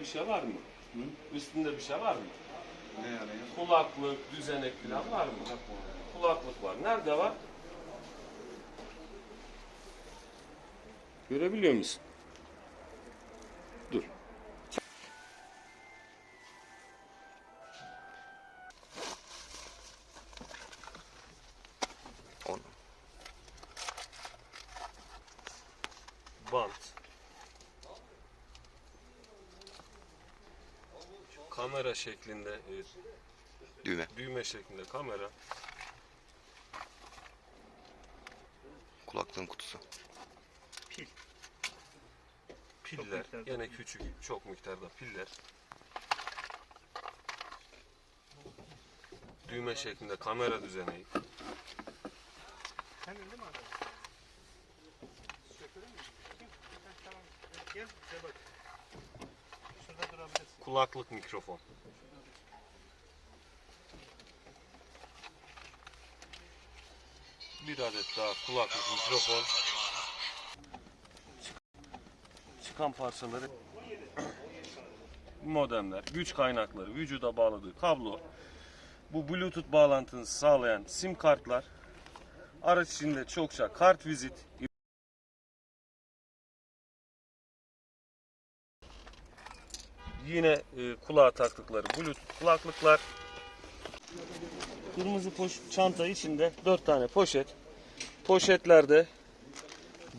bir şey var mı? Üstünde bir şey var mı? Ne yani? Kulaklık, düzenek falan var mı? Kulaklık var. Nerede var? Görebiliyor musun? Dur. On. Bant. Kamera şeklinde, e, Düğme. düğme şeklinde kamera. Kulaklığın kutusu. Piller. Yine küçük, çok miktarda piller. Düğme şeklinde kamera düzeneği. Sen değil mi abi? Şoförü mü? Kim? Ha, Tamam. Gel bize bak. Kulaklık mikrofon. Bir adet daha kulaklık mikrofon. Çıkan parçaları modemler, güç kaynakları, vücuda bağladığı kablo, bu bluetooth bağlantısını sağlayan sim kartlar, araç içinde çokça kart vizit, Yine e, kulağa taktıkları bluetooth kulaklıklar. Kırmızı poş çanta içinde 4 tane poşet. Poşetlerde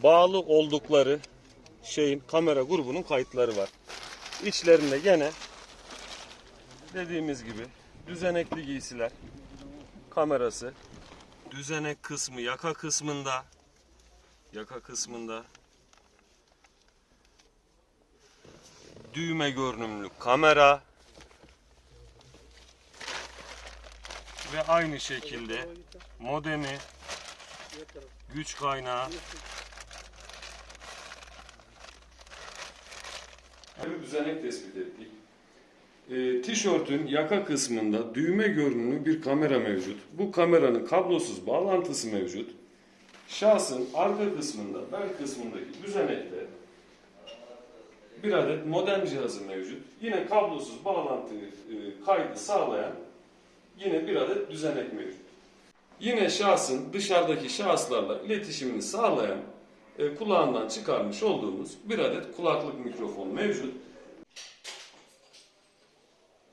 bağlı oldukları şeyin kamera grubunun kayıtları var. İçlerinde gene dediğimiz gibi düzenekli giysiler, kamerası, düzenek kısmı yaka kısmında yaka kısmında düğme görünümlü kamera ve aynı şekilde modemi, güç kaynağı bir düzenek tespit ettik. E, tişörtün yaka kısmında düğme görünümlü bir kamera mevcut. Bu kameranın kablosuz bağlantısı mevcut. Şahsın arka kısmında, bel kısmındaki düzenekte bir adet modem cihazı mevcut. Yine kablosuz bağlantı e, kaydı sağlayan yine bir adet düzenek mevcut. Yine şahsın dışarıdaki şahıslarla iletişimini sağlayan e, kulağından çıkarmış olduğumuz bir adet kulaklık mikrofon mevcut.